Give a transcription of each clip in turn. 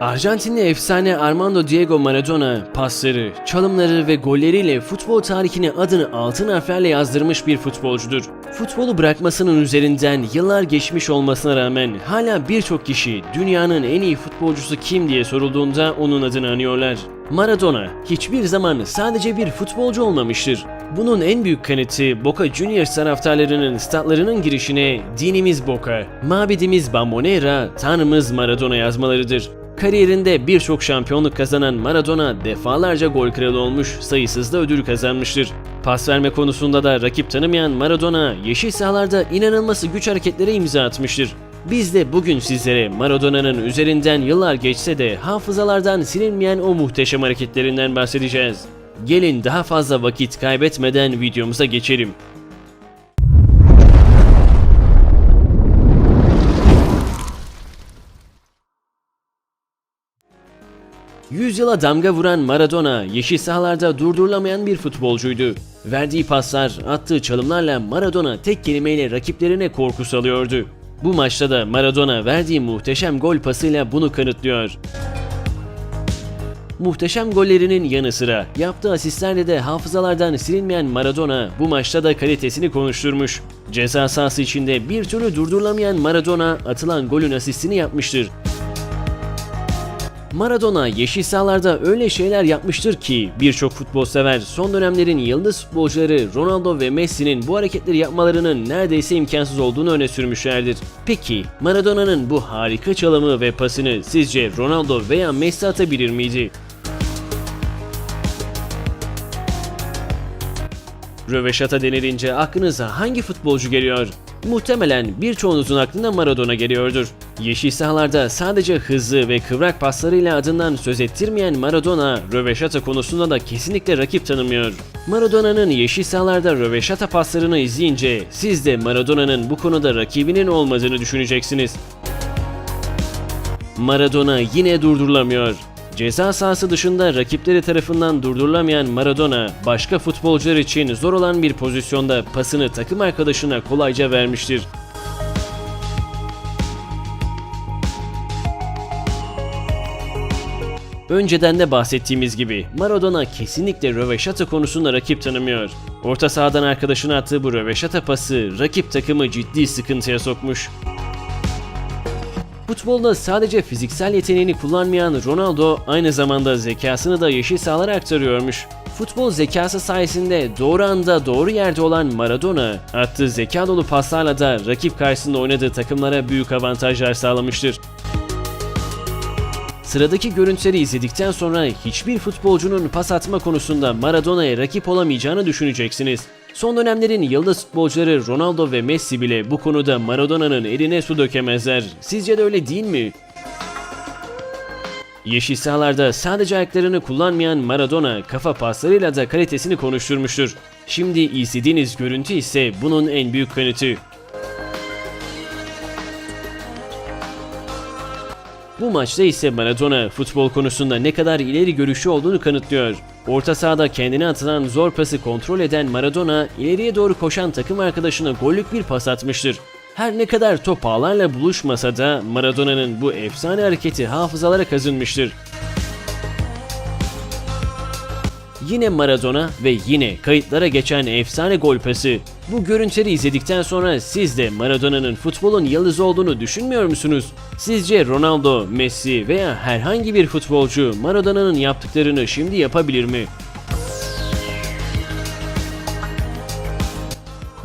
Arjantinli efsane Armando Diego Maradona pasları, çalımları ve golleriyle futbol tarihine adını altın harflerle yazdırmış bir futbolcudur. Futbolu bırakmasının üzerinden yıllar geçmiş olmasına rağmen hala birçok kişi dünyanın en iyi futbolcusu kim diye sorulduğunda onun adını anıyorlar. Maradona hiçbir zaman sadece bir futbolcu olmamıştır. Bunun en büyük kanıtı Boca Juniors taraftarlarının statlarının girişine dinimiz Boca, mabedimiz Bombonera, tanrımız Maradona yazmalarıdır. Kariyerinde birçok şampiyonluk kazanan Maradona defalarca gol kralı olmuş, sayısız da ödül kazanmıştır. Pas verme konusunda da rakip tanımayan Maradona, yeşil sahalarda inanılması güç hareketlere imza atmıştır. Biz de bugün sizlere Maradona'nın üzerinden yıllar geçse de hafızalardan silinmeyen o muhteşem hareketlerinden bahsedeceğiz. Gelin daha fazla vakit kaybetmeden videomuza geçelim. Yüzyıla damga vuran Maradona, yeşil sahalarda durdurulamayan bir futbolcuydu. Verdiği paslar, attığı çalımlarla Maradona tek kelimeyle rakiplerine korku salıyordu. Bu maçta da Maradona verdiği muhteşem gol pasıyla bunu kanıtlıyor. Muhteşem gollerinin yanı sıra yaptığı asistlerle de hafızalardan silinmeyen Maradona bu maçta da kalitesini konuşturmuş. Ceza sahası içinde bir türlü durdurulamayan Maradona atılan golün asistini yapmıştır. Maradona yeşil sahalarda öyle şeyler yapmıştır ki birçok futbol sever son dönemlerin yıldız futbolcuları Ronaldo ve Messi'nin bu hareketleri yapmalarının neredeyse imkansız olduğunu öne sürmüşlerdir. Peki Maradona'nın bu harika çalımı ve pasını sizce Ronaldo veya Messi atabilir miydi? Röveşata denilince aklınıza hangi futbolcu geliyor? Muhtemelen birçoğunuzun aklına Maradona geliyordur. Yeşil sahalarda sadece hızlı ve kıvrak paslarıyla adından söz ettirmeyen Maradona, röveşata konusunda da kesinlikle rakip tanımıyor. Maradona'nın yeşil sahalarda röveşata paslarını izleyince siz de Maradona'nın bu konuda rakibinin olmadığını düşüneceksiniz. Maradona yine durdurulamıyor. Ceza sahası dışında rakipleri tarafından durdurulamayan Maradona, başka futbolcular için zor olan bir pozisyonda pasını takım arkadaşına kolayca vermiştir. Önceden de bahsettiğimiz gibi Maradona kesinlikle röveşata konusunda rakip tanımıyor. Orta sahadan arkadaşına attığı bu röveşata pası rakip takımı ciddi sıkıntıya sokmuş. Futbolda sadece fiziksel yeteneğini kullanmayan Ronaldo aynı zamanda zekasını da yeşil sahalara aktarıyormuş. Futbol zekası sayesinde doğru anda doğru yerde olan Maradona, attığı zeka dolu paslarla da rakip karşısında oynadığı takımlara büyük avantajlar sağlamıştır. Sıradaki görüntüleri izledikten sonra hiçbir futbolcunun pas atma konusunda Maradona'ya rakip olamayacağını düşüneceksiniz. Son dönemlerin yıldız futbolcuları Ronaldo ve Messi bile bu konuda Maradona'nın eline su dökemezler. Sizce de öyle değil mi? Yeşil sahalarda sadece ayaklarını kullanmayan Maradona kafa paslarıyla da kalitesini konuşturmuştur. Şimdi izlediğiniz görüntü ise bunun en büyük kanıtı. Bu maçta ise Maradona futbol konusunda ne kadar ileri görüşü olduğunu kanıtlıyor. Orta sahada kendine atılan zor pası kontrol eden Maradona ileriye doğru koşan takım arkadaşına gollük bir pas atmıştır. Her ne kadar top ağlarla buluşmasa da Maradona'nın bu efsane hareketi hafızalara kazınmıştır. Yine Maradona ve yine kayıtlara geçen efsane gol pası. Bu görüntüleri izledikten sonra siz de Maradona'nın futbolun yıldızı olduğunu düşünmüyor musunuz? Sizce Ronaldo, Messi veya herhangi bir futbolcu Maradona'nın yaptıklarını şimdi yapabilir mi?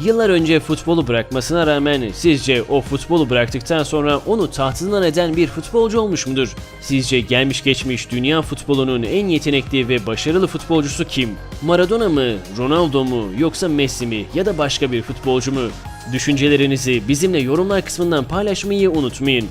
Yıllar önce futbolu bırakmasına rağmen sizce o futbolu bıraktıktan sonra onu tahtından eden bir futbolcu olmuş mudur? Sizce gelmiş geçmiş dünya futbolunun en yetenekli ve başarılı futbolcusu kim? Maradona mı, Ronaldo mu yoksa Messi mi ya da başka bir futbolcu mu? Düşüncelerinizi bizimle yorumlar kısmından paylaşmayı unutmayın.